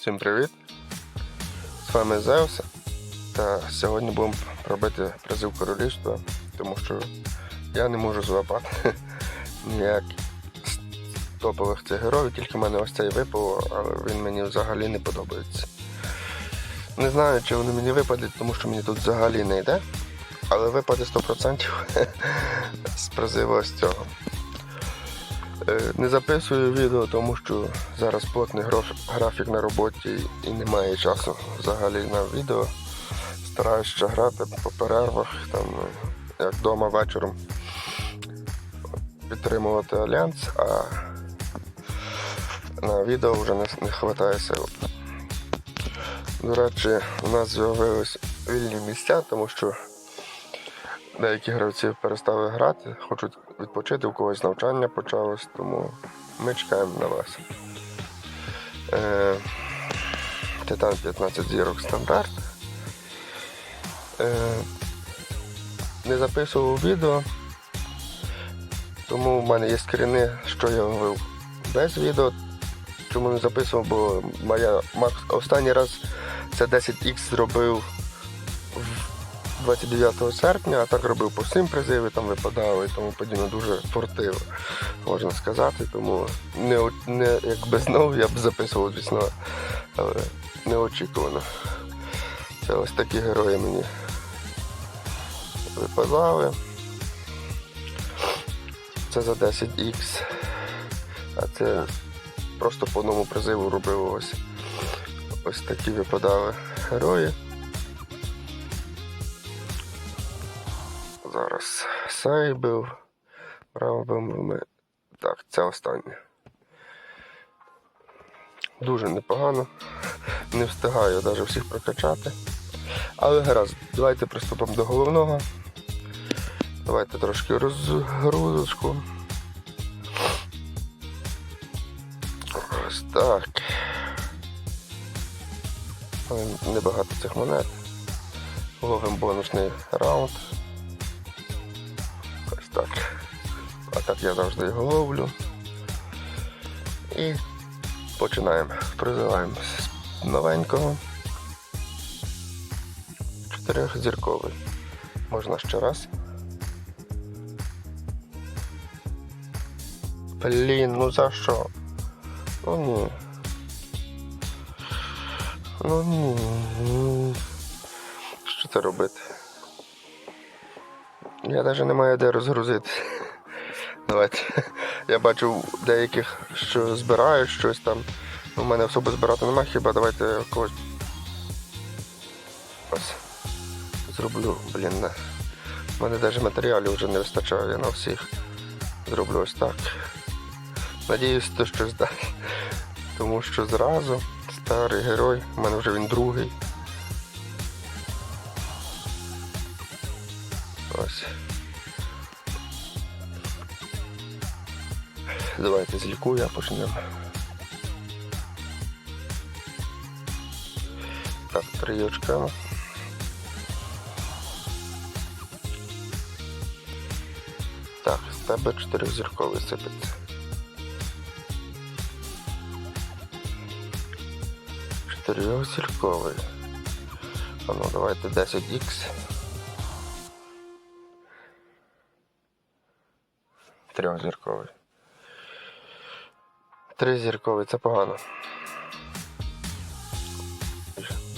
Всім привіт! З вами Зеус. Та сьогодні будемо робити призив королівства, тому що я не можу злапати ніяк з топових цих героїв, тільки в мене ось цей випав, але він мені взагалі не подобається. Не знаю, чи вони мені випадуть, тому що мені тут взагалі не йде, але випаде 100% з призиву ось цього. Е, Не записую відео, тому що зараз плотний графік на роботі і немає часу взагалі на відео. Стараюсь ще грати по перервах, там, е, як вдома вечором підтримувати альянс, а на відео вже не вистачає сил. До речі, у нас з'явились вільні місця, тому що деякі гравці перестали грати, хочуть відпочити, у когось навчання почалось, тому ми чекаємо на вас. Е, Титан 15 зірок стандарт. Е, не записував відео, тому в мене є скріни, що я ловив без відео. Чому не записував, бо моя останній раз це 10х зробив 29 серпня, а так робив по 7 призиви, там випадало і тому подібне дуже фортиво, можна сказати. Тому не, не якби знову я б записував, звісно, але неочікувано. Це ось такі герої мені випадали. Це за 10х. А це просто по одному призиву робив ось, ось такі випадали герої. Право бив ми. Так, це останнє. Дуже непогано. Не встигаю навіть всіх прокачати. Але гаразд, давайте приступимо до головного. Давайте трошки розгрузочку. Ось так. Небагато цих монет. Ловимо бонусний раунд. Так. А так я завжди його ловлю. І починаємо. Призиваємо з новенького. Чотирьохзірковий. Можна ще раз. Блін, ну за що? Ну ні. Ну ні. Що це робити? Я навіть не маю де розгрузити. Давайте. Я бачу деяких, що збирають щось там. У мене особо збирати нема, хіба давайте когось. Ось. Зроблю, блін. У мене навіть матеріалів вже не вистачає я на всіх. Зроблю ось так. Надіюсь, то щось дасть. Тому що зразу старий герой, у мене вже він другий. Давайте з лікуя почнемо. Так, три очка. Так, з тебе чотиризірковий сипеться. Чотирьохзірковий. А ну давайте 10х. Трьохзірковий. Тризірковий, це погано.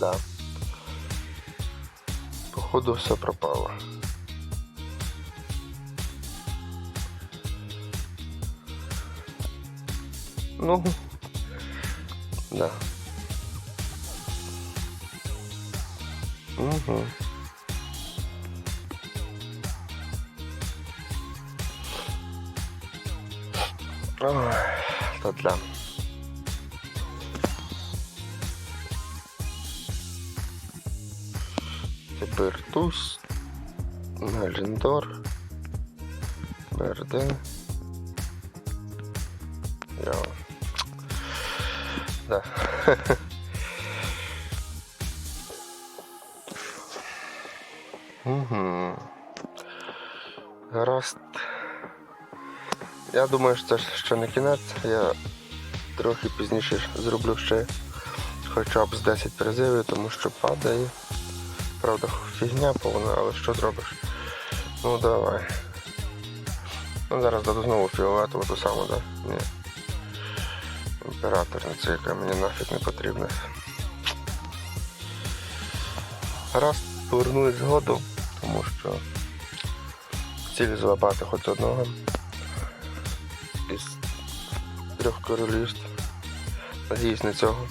Да. Походу все пропало. Ну, да. Угу. Ой, та да. Тепер туз, Берде. Я. Да. Угу. Гаразд. Я думаю, що це ще не кінець. Я трохи пізніше зроблю ще хоча б з 10 призивів, тому що падає. Правда, фігня повна, але що зробиш? Ну давай. Ну зараз даду знову фіолетову ту саму, да? Ні. Імператорниця, яка мені нафіг не потрібна. Раз повернулись згодом, тому що ціль злапати хоч одного із трьох королівств. Надіюсь на цього.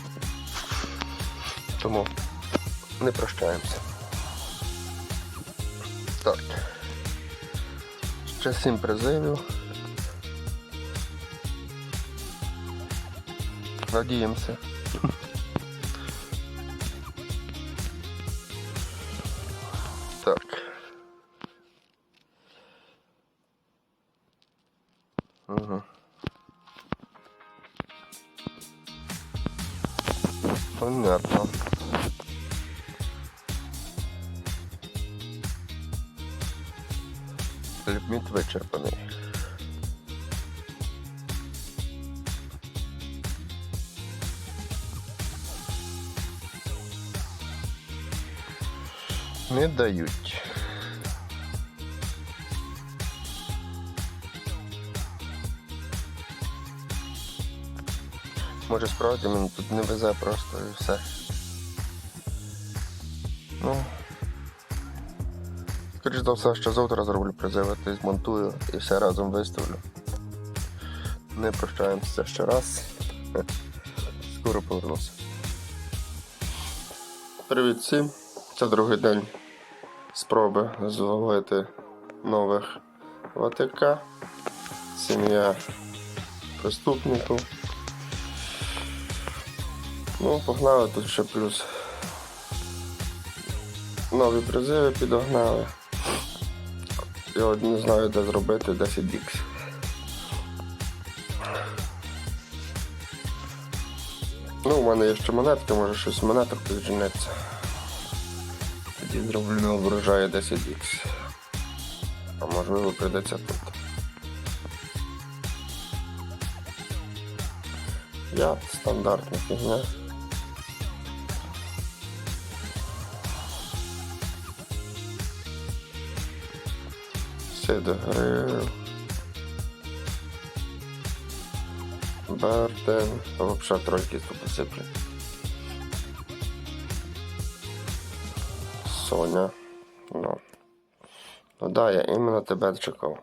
Тому не прощаємося. Так. Ще сім призивів. Надіємося. Так. Понятно. Ліміт вичерпаний. Не дають. Може справді мені тут не везе просто і все. Ну. Скоріш за все, що завтра зроблю призиви, то змонтую і все разом виставлю. Не прощаємося ще раз. Скоро повернуся. Привіт всім! Це другий день спроби зловити нових ВТК. Сім'я преступників. Ну, погнали тут ще плюс. Нові призиви підогнали. Я от не знаю, де зробити 10 дікс. Ну, у мене є ще монетки, може щось монеток підженеться. Тоді зроблю на врожаю 10 дікс. А можливо прийдеться тут. Я стандартна фігня. Сидгрил. Барден. Вообще тройки тут посиплю. Соня. Ну. Ну да, я іменно тебе чекав.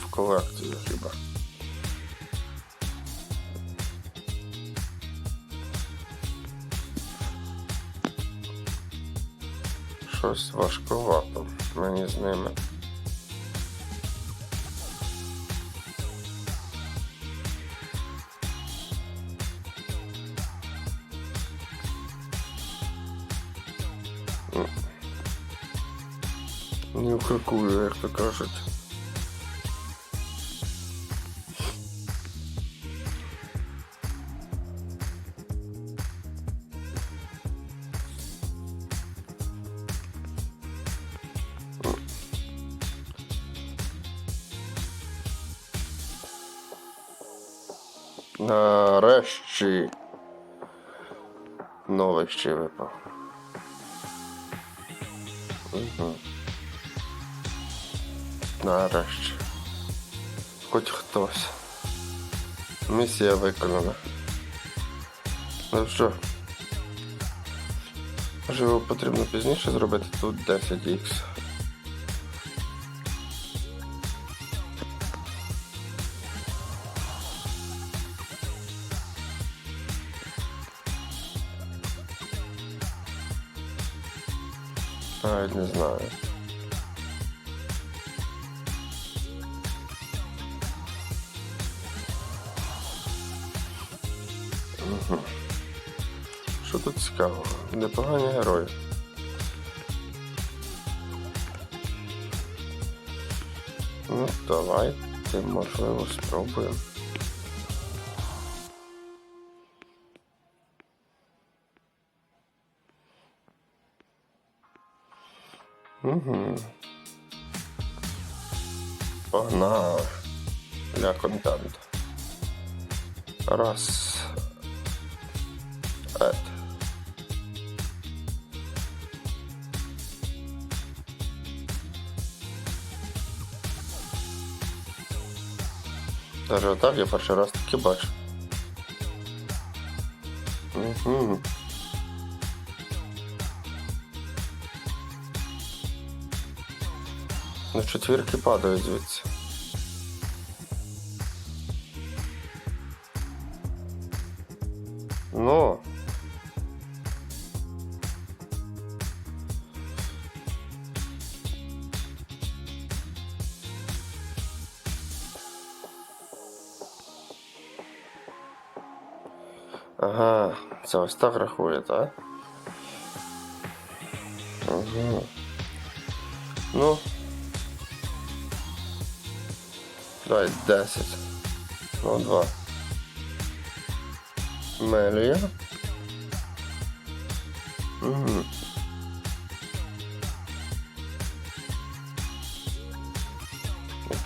В колекцію хіба. Щось важкувато мені з ними. Не вкакую, як то кажуть. Нарешті новий ще випав. Нарешті. Хоч хтось. Місія виконана. Ну що? Можливо, потрібно пізніше зробити тут 10х. Навіть не знаю. Що тут цікавого? Непогані герої. Ну, давайте, можливо, спробуємо. Угу. Погнали. для контенту. Раз. Ет. Даже так я перший раз таки бачу. Угу. Ну, четвірки падають звідси. Ну. Ага, це ось так рахує, так? Угу. Ну. Давай 10. Ну, 2. Мелія. Угу.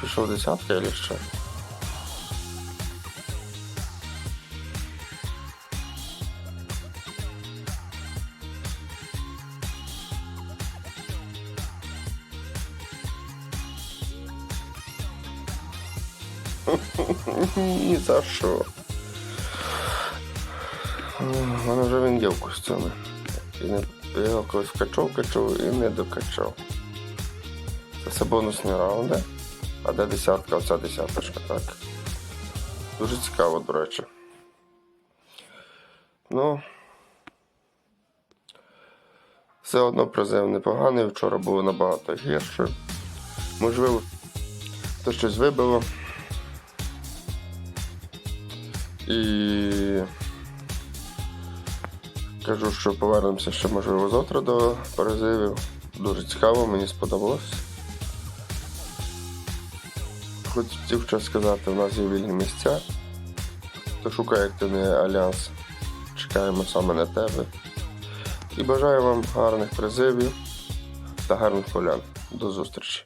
Пішов десятка или що? Ні за що. Мене вже він є в костюмі. І не, я його колись вкачав, качав і не докачав. Це все бонусні раунди. А де десятка, оця десяточка, так. Дуже цікаво, до речі. Ну. Все одно призив непоганий, вчора було набагато гірше. Можливо, то щось вибило. І кажу, що повернемося ще можливо завтра до перезивів. Дуже цікаво, мені сподобалось. Хотів ще сказати, у нас є вільні місця. Хто шукає активний альянс, чекаємо саме на тебе. І бажаю вам гарних призивів та гарних полян. До зустрічі!